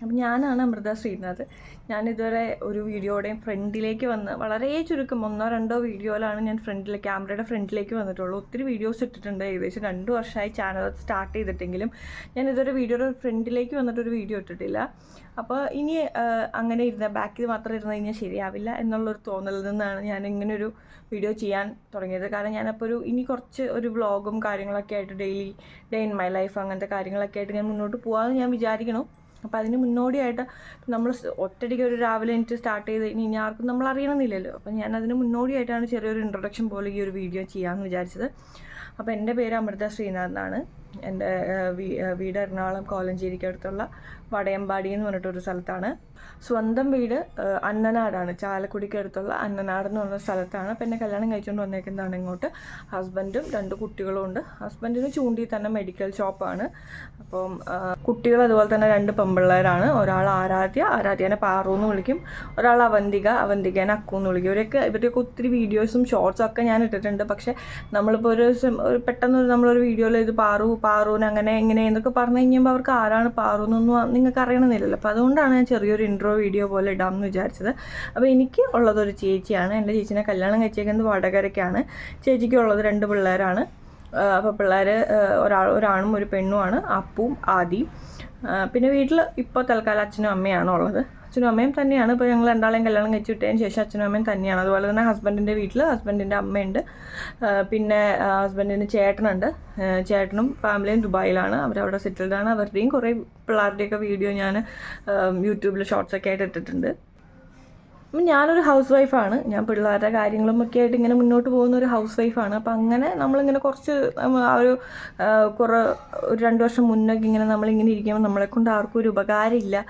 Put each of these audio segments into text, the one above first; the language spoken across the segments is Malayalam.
അപ്പം ഞാനാണ് അമൃത ശ്രീനാഥ്. ഞാനിതുവരെ ഒരു വീഡിയോയുടെയും ഫ്രണ്ടിലേക്ക് വന്ന് വളരെ ചുരുക്കം ഒന്നോ രണ്ടോ വീഡിയോയിലാണ് ഞാൻ ഫ്രണ്ടിൽ ക്യാമറയുടെ ഫ്രണ്ടിലേക്ക് വന്നിട്ടുള്ളൂ. ഒത്തിരി വീഡിയോസ് ഇട്ടിട്ടുണ്ട്. ഏകദേശം രണ്ട് വർഷമായി ചാനൽ സ്റ്റാർട്ട് ചെയ്തിട്ടെങ്കിലും ഞാൻ ഇതുവരെ വീഡിയോയുടെ ഫ്രണ്ടിലേക്ക് വന്നിട്ടൊരു വീഡിയോ ഇട്ടിട്ടില്ല. അപ്പോൾ ഇനി അങ്ങനെ ഇരുന്ന ബാക്കിൽ മാത്രം ഇരുന്ന് കഴിഞ്ഞാൽ ശരിയാവില്ല എന്നുള്ളൊരു തോന്നലിൽ നിന്നാണ് ഞാൻ ഇങ്ങനെ ഒരു വീഡിയോ ചെയ്യാൻ തുടങ്ങിയത്. കാരണം ഞാനപ്പോൾ ഒരു ഇനി കുറച്ച് ഒരു വ്ളോഗും കാര്യങ്ങളൊക്കെ ആയിട്ട് daily day in my life അങ്ങനത്തെ കാര്യങ്ങളൊക്കെ ആയിട്ട് ഞാൻ മുന്നോട്ട് പോകാമെന്ന് ഞാൻ വിചാരിക്കണം. അപ്പോൾ അതിന് മുന്നോടിയായിട്ട് നമ്മൾ ഒറ്റയടിക്ക് ഒരു രാവിലെ എനിക്ക് സ്റ്റാർട്ട് ചെയ്ത് ഇനി ഇനി ആർക്കും നമ്മൾ അറിയണമെന്നില്ലല്ലോ അപ്പം ഞാൻ അതിന് മുന്നോടിയായിട്ടാണ് ചെറിയൊരു ഇൻട്രൊഡക്ഷൻ പോലെ ഈ ഒരു വീഡിയോ ചെയ്യാമെന്ന് വിചാരിച്ചത്. അപ്പോൾ എന്റെ പേര് അമൃത ശ്രീനാഥ് എന്നാണ്. എന്റെ വീട് എറണാകുളം കോലഞ്ചേരിക്ക് അടുത്തുള്ള വടയമ്പാടി എന്ന് പറഞ്ഞിട്ടൊരു സ്ഥലത്താണ്. സ്വന്തം വീട് അന്നനാടാണ്. ചാലക്കുടിക്ക് അടുത്തുള്ള അന്നനാട് എന്ന് പറഞ്ഞ സ്ഥലത്താണ്. പിന്നെ കല്യാണം കഴിച്ചുകൊണ്ട് വന്നേക്കുന്നതാണ് ഇങ്ങോട്ട്. ഹസ്ബൻഡും രണ്ട് കുട്ടികളും ഉണ്ട്. ഹസ്ബൻഡിന് ചൂണ്ടി തന്നെ മെഡിക്കൽ ഷോപ്പാണ്. അപ്പം കുട്ടികൾ അതുപോലെ തന്നെ രണ്ട് പെമ്പിള്ളേരാണ്. ഒരാൾ ആരാധ്യ ആരാധ്യനെ പാറു എന്ന് വിളിക്കും. ഒരാൾ അവന്തിക അവന്തികേനെ അക്കു എന്ന് വിളിക്കും. ഇവരൊക്കെ ഇവരുടെയൊക്കെ ഒത്തിരി വീഡിയോസും ഷോർട്സും ഒക്കെ ഞാൻ ഇട്ടിട്ടുണ്ട്. പക്ഷേ നമ്മളിപ്പോൾ ഒരു പെട്ടെന്ന് നമ്മളൊരു വീഡിയോയിൽ ഇത് പാറു പാറുവിന് അങ്ങനെ ഇങ്ങനെ എന്നൊക്കെ പറഞ്ഞു കഴിഞ്ഞുമ്പോൾ അവർക്ക് ആരാണ് പാറു നിങ്ങൾക്ക് അറിയണമെന്നില്ലല്ലോ. അപ്പോൾ അതുകൊണ്ടാണ് ഞാൻ ചെറിയൊരു ഇൻട്രോ വീഡിയോ പോലെ ഇടാമെന്ന് വിചാരിച്ചത്. അപ്പോൾ എനിക്ക് ഉള്ളതൊരു ചേച്ചിയാണ്. എന്റെ ചേച്ചിനെ കല്യാണം കഴിച്ചേക്കുന്നത് വടകരയ്ക്കാണ്. ചേച്ചിക്കുള്ളത് രണ്ട് പിള്ളേരാണ്. അപ്പോൾ പിള്ളേർ ഒരാൾ ഒരാണും ഒരു പെണ്ണുമാണ് അപ്പും ആദിയും. പിന്നെ വീട്ടിൽ ഇപ്പോൾ തൽക്കാലം അച്ഛനും അമ്മയാണ് ഉള്ളത്. അച്ഛനും അമ്മയും തന്നെയാണ്. ഇപ്പോൾ ഞങ്ങൾ രണ്ടാളെയും കല്യാണം കഴിച്ച് വിട്ടതിന് ശേഷം അച്ഛനും അമ്മയും തന്നെയാണ്. അതുപോലെ തന്നെ ഹസ്ബൻഡിന്റെ വീട്ടിൽ ഹസ്ബൻഡിന്റെ അമ്മയുണ്ട്. പിന്നെ ഹസ്ബൻഡിന് ചേട്ടനുണ്ട്. ചേട്ടനും ഫാമിലിയും ദുബായിലാണ്. അവരവിടെ സെറ്റിൽഡാണ്. അവരുടെയും കുറേ പിള്ളേരുടെയൊക്കെ വീഡിയോ ഞാൻ യൂട്യൂബിൽ ഷോർട്സൊക്കെ ആയിട്ട് ഇട്ടിട്ടുണ്ട്. അപ്പം ഞാനൊരു ഹൗസ് വൈഫാണ് ഞാൻ പിള്ളേരുടെ കാര്യങ്ങളും ഒക്കെ ആയിട്ട് ഇങ്ങനെ മുന്നോട്ട് പോകുന്ന ഒരു ഹൗസ് വൈഫാണ് അപ്പം അങ്ങനെ നമ്മളിങ്ങനെ കുറച്ച് ആ ഒരു കുറേ ഒരു രണ്ട് വർഷം മുന്നൊക്കെ ഇങ്ങനെ നമ്മളിങ്ങനെ ഇരിക്കുമ്പോൾ നമ്മളെക്കൊണ്ട് ആർക്കും ഒരു ഉപകാരമില്ല.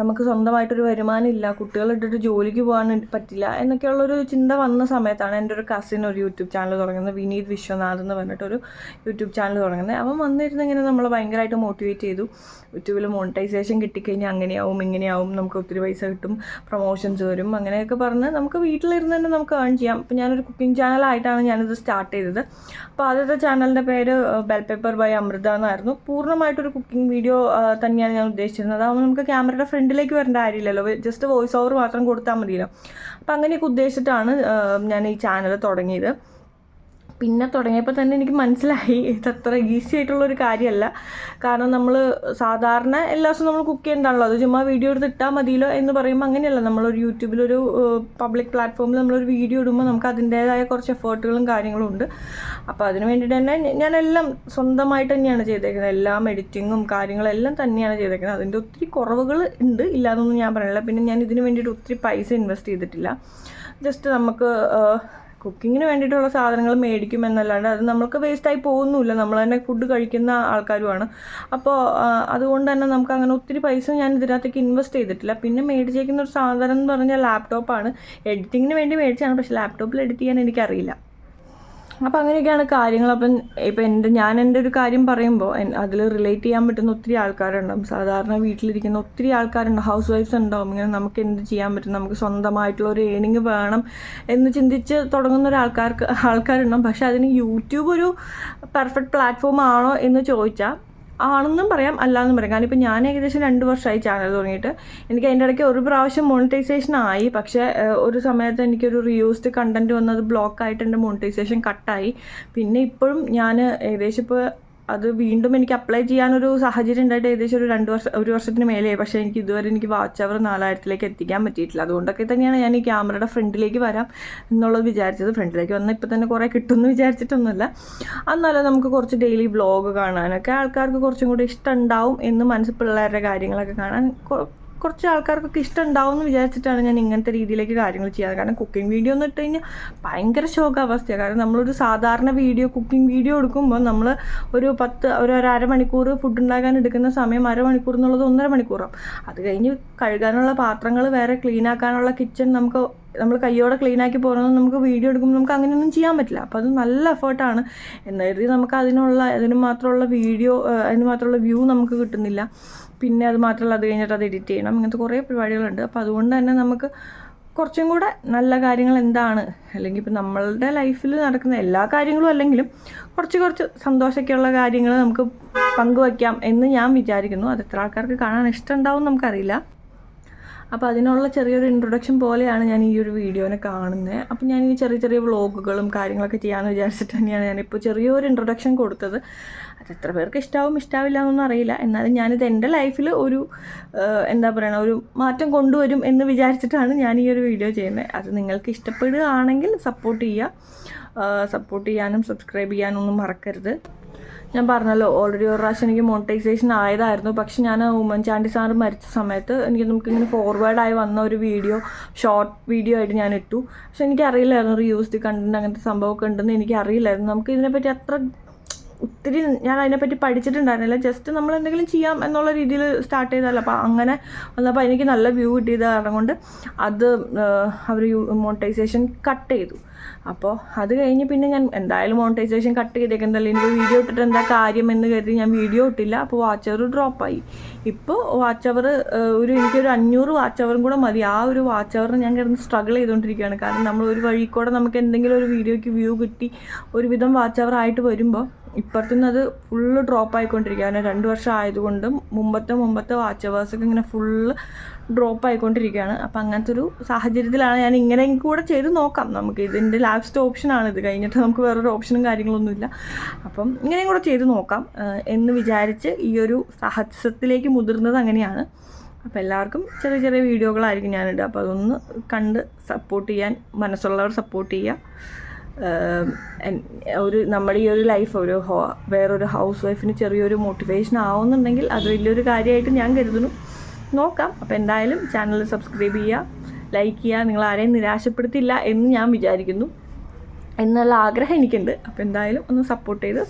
നമുക്ക് സ്വന്തമായിട്ടൊരു വരുമാനം ഇല്ല. കുട്ടികളിട്ടിട്ട് ജോലിക്ക് പോകാൻ പറ്റില്ല എന്നൊക്കെയുള്ളൊരു ചിന്ത വന്ന സമയത്താണ് എന്റെ ഒരു കസിൻ ഒരു യൂട്യൂബ് ചാനൽ തുടങ്ങുന്നത്. വിനീത് വിശ്വനാഥ് എന്ന് പറഞ്ഞിട്ടൊരു യൂട്യൂബ് ചാനൽ തുടങ്ങുന്നത്. അവൻ വന്നിരുന്ന് ഇങ്ങനെ നമ്മളെ ഭയങ്കരമായിട്ട് മോട്ടിവേറ്റ് ചെയ്തു. യൂട്യൂബിൽ മോണിറ്റൈസേഷൻ കിട്ടിക്കഴിഞ്ഞാൽ അങ്ങനെയാവും ഇങ്ങനെയാവും നമുക്ക് ഒത്തിരി പൈസ കിട്ടും. പ്രൊമോഷൻസ് വരും അങ്ങനെയൊക്കെ പറഞ്ഞ് നമുക്ക് വീട്ടിലിരുന്ന് തന്നെ നമുക്ക് ഏൺ ചെയ്യാം. അപ്പോൾ ഞാനൊരു കുക്കിംഗ് ചാനലായിട്ടാണ് ഞാനിത് സ്റ്റാർട്ട് ചെയ്തത്. അപ്പോൾ ആദ്യത്തെ ചാനലിന്റെ പേര് ബെൽ പേപ്പർ ബൈ അമൃത എന്നായിരുന്നു. പൂർണമായിട്ടൊരു കുക്കിംഗ് വീഡിയോ തന്നെയാണ് ഞാൻ ഉദ്ദേശിച്ചിരുന്നത്. അതാകുമ്പോൾ നമുക്ക് ക്യാമറയുടെ ഫ്രണ്ടിലേക്ക് വരേണ്ട കാര്യമില്ലല്ലോ. ജസ്റ്റ് വോയിസ് ഓവർ മാത്രം കൊടുത്താൽ മതിയല്ലോ. അപ്പോൾ അങ്ങനെയൊക്കെ ഉദ്ദേശിച്ചിട്ടാണ് ഞാൻ ഈ ചാനൽ തുടങ്ങിയത്. പിന്നെ തുടങ്ങിയപ്പോൾ തന്നെ എനിക്ക് മനസ്സിലായി. ഇതത്ര ഈസി ആയിട്ടുള്ള ഒരു കാര്യമല്ല കാരണം നമ്മൾ സാധാരണ എല്ലാ ദിവസവും നമ്മൾ കുക്ക് ചെയ്യണ്ടാണല്ലോ. അത് ചുമ്മാ വീഡിയോ എടുത്ത് ഇട്ടാൽ മതിയല്ലോ എന്ന് പറയുമ്പോൾ അങ്ങനെയല്ല. നമ്മളൊരു യൂട്യൂബിലൊരു പബ്ലിക് പ്ലാറ്റ്ഫോമിൽ നമ്മളൊരു വീഡിയോ ഇടുമ്പോൾ നമുക്ക് അതിന്റേതായ കുറച്ച് എഫേർട്ടുകളും കാര്യങ്ങളും ഉണ്ട്. അപ്പോൾ അതിന് വേണ്ടിയിട്ട് തന്നെ ഞാനെല്ലാം സ്വന്തമായിട്ട് തന്നെയാണ് ചെയ്തേക്കുന്നത്. എല്ലാം എഡിറ്റിങ്ങും കാര്യങ്ങളെല്ലാം തന്നെയാണ് ചെയ്തേക്കുന്നത്. അതിന്റെ ഒത്തിരി കുറവുകൾ ഉണ്ട്. ഇല്ലാതൊന്നും ഞാൻ പറയണില്ല. പിന്നെ ഞാൻ ഇതിന് വേണ്ടിയിട്ട് ഒത്തിരി പൈസ ഇൻവെസ്റ്റ് ചെയ്തിട്ടില്ല. ജസ്റ്റ് നമുക്ക് കുക്കിങ്ങിന് വേണ്ടിയിട്ടുള്ള സാധനങ്ങൾ മേടിക്കും എന്നല്ലാണ്ട് അത് നമുക്ക് വേസ്റ്റായി പോകുന്നുമില്ല. നമ്മൾ തന്നെ ഫുഡ് കഴിക്കുന്ന ആൾക്കാരുമാണ്. അപ്പോൾ അതുകൊണ്ട് തന്നെ നമുക്ക് അങ്ങനെ ഒത്തിരി പൈസ ഞാൻ ഇതിനകത്തേക്ക് ഇൻവെസ്റ്റ് ചെയ്തിട്ടില്ല. പിന്നെ മേടിച്ചേക്കുന്ന ഒരു സാധനം എന്ന് പറഞ്ഞാൽ ലാപ്ടോപ്പാണ് എഡിറ്റിങ്ങിന് വേണ്ടി മേടിച്ചാണ് പക്ഷേ ലാപ്ടോപ്പിൽ എഡിറ്റ് ചെയ്യാൻ എനിക്കറിയില്ല. അപ്പോൾ അങ്ങനെയൊക്കെയാണ് കാര്യങ്ങൾ. അപ്പം ഇപ്പം എന്റെ ഞാൻ എന്റെ ഒരു കാര്യം പറയുമ്പോൾ അതിൽ റിലേറ്റ് ചെയ്യാൻ പറ്റുന്ന ഒത്തിരി ആൾക്കാരുണ്ടാവും. സാധാരണ വീട്ടിലിരിക്കുന്ന ഒത്തിരി ആൾക്കാരുണ്ട് ഹൗസ് വൈഫ്സ് ഉണ്ടാവും. ഇങ്ങനെ നമുക്ക് എന്ത് ചെയ്യാൻ പറ്റും? നമുക്ക് സ്വന്തമായിട്ടുള്ള ഒരു ഏണിങ് വേണം എന്ന് ചിന്തിച്ച് തുടങ്ങുന്ന ഒരു ആൾക്കാർക്ക് ആൾക്കാരുണ്ടാവും. പക്ഷേ അതിന് യൂട്യൂബ് ഒരു പെർഫെക്റ്റ് പ്ലാറ്റ്ഫോം ആണോ എന്ന് ചോദിച്ചാൽ ആണെന്നും പറയാം അല്ലാന്നും പറയാം. കാരണം ഇപ്പം ഞാൻ ഏകദേശം രണ്ട് വർഷമായി ചാനൽ തുടങ്ങിയിട്ട്. എനിക്ക് അതിന്റെ ഇടയ്ക്ക് ഒരു പ്രാവശ്യം മോണിറ്റൈസേഷൻ ആയി. പക്ഷേ ഒരു സമയത്ത് എനിക്കൊരു റിയൂസ്ഡ് കണ്ടന്റ് വന്നത് ബ്ലോക്കായിട്ട് എന്റെ മോണിറ്റൈസേഷൻ കട്ടായി പിന്നെ ഇപ്പോഴും ഞാൻ ഏകദേശം ഇപ്പോൾ അത് വീണ്ടും എനിക്ക് അപ്ലൈ ചെയ്യാനൊരു സാഹചര്യം ഉണ്ടായിട്ട് ഏകദേശം ഒരു രണ്ട് വർഷം ഒരു വർഷത്തിന് മേലെയായി. പക്ഷേ എനിക്ക് ഇതുവരെ എനിക്ക് വാച്ച് അവർ നാലായിരത്തിലേക്ക് എത്തിക്കാൻ പറ്റിയിട്ടില്ല. അതുകൊണ്ടൊക്കെ തന്നെയാണ് ഞാൻ ഈ ക്യാമറയുടെ ഫ്രണ്ടിലേക്ക് വരാം എന്നുള്ളത് വിചാരിച്ചത്. ഫ്രണ്ടിലേക്ക് വന്നാൽ ഇപ്പം തന്നെ കുറേ കിട്ടുമെന്ന് വിചാരിച്ചിട്ടൊന്നുമില്ല. എന്നാലും നമുക്ക് കുറച്ച് ഡെയിലി വ്ളോഗ് കാണാനൊക്കെ ആൾക്കാർക്ക് കുറച്ചും കൂടി ഇഷ്ടം ഉണ്ടാവും എന്ന് മനസ്സിൽ പിള്ളേരുടെ കാര്യങ്ങളൊക്കെ കാണാൻ കുറച്ച് ആൾക്കാർക്കൊക്കെ ഇഷ്ടം ഉണ്ടാവും എന്ന് വിചാരിച്ചിട്ടാണ് ഞാൻ ഇങ്ങനത്തെ രീതിയിലേക്ക് കാര്യങ്ങൾ ചെയ്യാറ്. കാരണം കുക്കിംഗ് വീഡിയോ എന്ന് ഇട്ട് കഴിഞ്ഞാൽ ഭയങ്കര ശോകാവസ്ഥയാണ് കാരണം നമ്മളൊരു സാധാരണ വീഡിയോ കുക്കിംഗ് വീഡിയോ എടുക്കുമ്പോൾ നമ്മൾ ഒരു പത്ത് ഒരു അര മണിക്കൂർ ഫുഡ് ഉണ്ടാക്കാൻ എടുക്കുന്ന സമയം അരമണിക്കൂർ എന്നുള്ളത് ഒന്നര മണിക്കൂറാണ് അത് കഴിഞ്ഞ് കഴുകാനുള്ള പാത്രങ്ങൾ വേറെ ക്ലീൻ ആക്കാനുള്ള കിച്ചൺ നമുക്ക് നമ്മൾ കയ്യോടെ ക്ലീൻ ആക്കി പോകുന്നത് നമുക്ക് വീഡിയോ എടുക്കുമ്പോൾ നമുക്ക് അങ്ങനെയൊന്നും ചെയ്യാൻ പറ്റില്ല. അപ്പോൾ അത് നല്ല എഫേർട്ടാണ് എന്നെഴുതി നമുക്ക് അതിനുള്ള അതിന് മാത്രമുള്ള വീഡിയോ അതിന് മാത്രമുള്ള വ്യൂ നമുക്ക് കിട്ടുന്നില്ല. പിന്നെ അത് മാത്രമല്ല അത് കഴിഞ്ഞിട്ട് അത് എഡിറ്റ് ചെയ്യണം. ഇങ്ങനത്തെ കുറേ പരിപാടികളുണ്ട്. അപ്പോൾ അതുകൊണ്ട് തന്നെ നമുക്ക് കുറച്ചും കൂടെ നല്ല കാര്യങ്ങൾ എന്താണ്? അല്ലെങ്കിൽ ഇപ്പം നമ്മളുടെ ലൈഫിൽ നടക്കുന്ന എല്ലാ കാര്യങ്ങളും അല്ലെങ്കിലും കുറച്ച് കുറച്ച് സന്തോഷമൊക്കെയുള്ള കാര്യങ്ങൾ നമുക്ക് പങ്കുവയ്ക്കാം എന്ന് ഞാൻ വിചാരിക്കുന്നു. അത് എത്ര ആൾക്കാർക്ക് കാണാൻ ഇഷ്ടമുണ്ടാവും നമുക്കറിയില്ല. അപ്പോൾ അതിനുള്ള ചെറിയൊരു ഇൻട്രൊഡക്ഷൻ പോലെയാണ് ഞാൻ ഈ ഒരു വീഡിയോനെ കാണുന്നത് അപ്പോൾ ഞാൻ ഈ ചെറിയ ചെറിയ വ്ളോഗുകളും കാര്യങ്ങളൊക്കെ ചെയ്യാമെന്ന് വിചാരിച്ചിട്ട് തന്നെയാണ് ഞാനിപ്പോൾ ചെറിയൊരു ഇൻട്രൊഡക്ഷൻ കൊടുത്തത്. അത് എത്ര പേർക്ക് ഇഷ്ടാവും ഇഷ്ടാവില്ല എന്നൊന്നും അറിയില്ല. എന്നാലും ഞാനിത് എന്റെ ലൈഫിൽ ഒരു എന്താ പറയുക ഒരു മാറ്റം കൊണ്ടുവരും എന്ന് വിചാരിച്ചിട്ടാണ് ഞാൻ ഈ ഒരു വീഡിയോ ചെയ്യുന്നത് അത് നിങ്ങൾക്ക് ഇഷ്ടപ്പെടുകയാണെങ്കിൽ സപ്പോർട്ട് ചെയ്യുക. സപ്പോർട്ട് ചെയ്യാനും സബ്സ്ക്രൈബ് ചെയ്യാനും ഒന്നും മറക്കരുത്. ഞാൻ പറഞ്ഞല്ലോ ഓൾറെഡി ഒരു പ്രാവശ്യം എനിക്ക് മോണിറ്റൈസേഷൻ ആയതായിരുന്നു. പക്ഷെ ഞാൻ ഉമ്മൻചാണ്ടി സാർ മരിച്ച സമയത്ത് എനിക്ക് നമുക്കിങ്ങനെ ഫോർവേഡായി വന്ന ഒരു വീഡിയോ ഷോർട്ട് വീഡിയോ ആയിട്ട് ഞാൻ ഇട്ടു. പക്ഷെ എനിക്കറിയില്ലായിരുന്നു റീയൂസ്ഡ് കണ്ടന്റ് അങ്ങനത്തെ സംഭവമൊക്കെ ഉണ്ടെന്ന് എനിക്കറിയില്ലായിരുന്നു. നമുക്ക് ഇതിനെപ്പറ്റി അത്ര ഒത്തിരി ഞാൻ അതിനെപ്പറ്റി പഠിച്ചിട്ടുണ്ടായിരുന്നില്ല. ജസ്റ്റ് നമ്മൾ എന്തെങ്കിലും ചെയ്യാം എന്നുള്ള രീതിയിൽ സ്റ്റാർട്ട് ചെയ്തതല്ല. അപ്പോൾ അങ്ങനെ വന്നപ്പോൾ എനിക്ക് നല്ല വ്യൂ കിട്ടിയത് കാരണം കൊണ്ട് അത് അവർ മോണിറ്റൈസേഷൻ കട്ട് ചെയ്തു. അപ്പോൾ അത് കഴിഞ്ഞ് പിന്നെ ഞാൻ എന്തായാലും മോണിറ്റൈസേഷൻ കട്ട് ചെയ്തേക്കുന്നതല്ലേ. എനിക്ക് വീഡിയോ ഇട്ടിട്ട് എന്താ കാര്യം എന്ന് കരുതി ഞാൻ വീഡിയോ ഇട്ടില്ല. അപ്പോൾ വാച്ച് അവർ ഡ്രോപ്പായി ഇപ്പോൾ വാച്ച് അവർ ഒരു എനിക്കൊരു അഞ്ഞൂറ് വാച്ച് അവറും കൂടെ മതി. ആ ഒരു വാച്ച് അവറിന് ഞാൻ കിടന്ന് സ്ട്രഗിൾ ചെയ്തുകൊണ്ടിരിക്കുകയാണ് കാരണം നമ്മൾ ഒരു വഴി കൂടെ നമുക്ക് എന്തെങ്കിലും ഒരു വീഡിയോയ്ക്ക് വ്യൂ കിട്ടി ഒരുവിധം വാച്ച് അവർ ആയിട്ട് വരുമ്പോൾ ഇപ്പുറത്തുനിന്ന് അത് ഫുള്ള് ഡ്രോപ്പ് ആയിക്കൊണ്ടിരിക്കുകയാണ് രണ്ട് വർഷം ആയതുകൊണ്ടും മുമ്പത്തെ മുമ്പത്തെ വാച്ച് അവേഴ്സൊക്കെ ഇങ്ങനെ ഫുള്ള് ഡ്രോപ്പ് ആയിക്കൊണ്ടിരിക്കുകയാണ്. അപ്പം അങ്ങനത്തെ ഒരു സാഹചര്യത്തിലാണ് ഞാൻ ഇങ്ങനെ കൂടെ ചെയ്ത് നോക്കാം. നമുക്ക് ഇതിന്റെ ലാസ്റ്റ് ഓപ്ഷനാണ് ഇത്. കഴിഞ്ഞിട്ട് നമുക്ക് വേറൊരു ഓപ്ഷനും കാര്യങ്ങളൊന്നുമില്ല. അപ്പം ഇങ്ങനെയും കൂടെ ചെയ്ത് നോക്കാം. എന്ന് വിചാരിച്ച് ഈ ഒരു സാഹസത്തിലേക്ക് മുതിർന്നത് അങ്ങനെയാണ്. അപ്പോൾ എല്ലാവർക്കും ചെറിയ ചെറിയ വീഡിയോകളായിരിക്കും ഞാനിടുക. അപ്പോൾ അതൊന്ന് കണ്ട് സപ്പോർട്ട് ചെയ്യാൻ മനസ്സുള്ളവർ സപ്പോർട്ട് ചെയ്യുക. ഒരു നമ്മുടെ ഈ ഒരു ലൈഫ് ഒരു ഹോ വേറൊരു ഹൗസ് വൈഫിന് ചെറിയൊരു മോട്ടിവേഷൻ ആവുന്നുണ്ടെങ്കിൽ അത് വലിയൊരു കാര്യമായിട്ട് ഞാൻ കരുതുന്നു. നോക്കാം. അപ്പോൾ എന്തായാലും ചാനൽ സബ്സ്ക്രൈബ് ചെയ്യുക ലൈക്ക് ചെയ്യുക. നിങ്ങൾ ആരെയും നിരാശപ്പെടുത്തില്ല എന്ന് ഞാൻ വിചാരിക്കുന്നു. എന്നുള്ള ആഗ്രഹം എനിക്കുണ്ട്. അപ്പോൾ എന്തായാലും ഒന്ന് സപ്പോർട്ട് ചെയ്ത്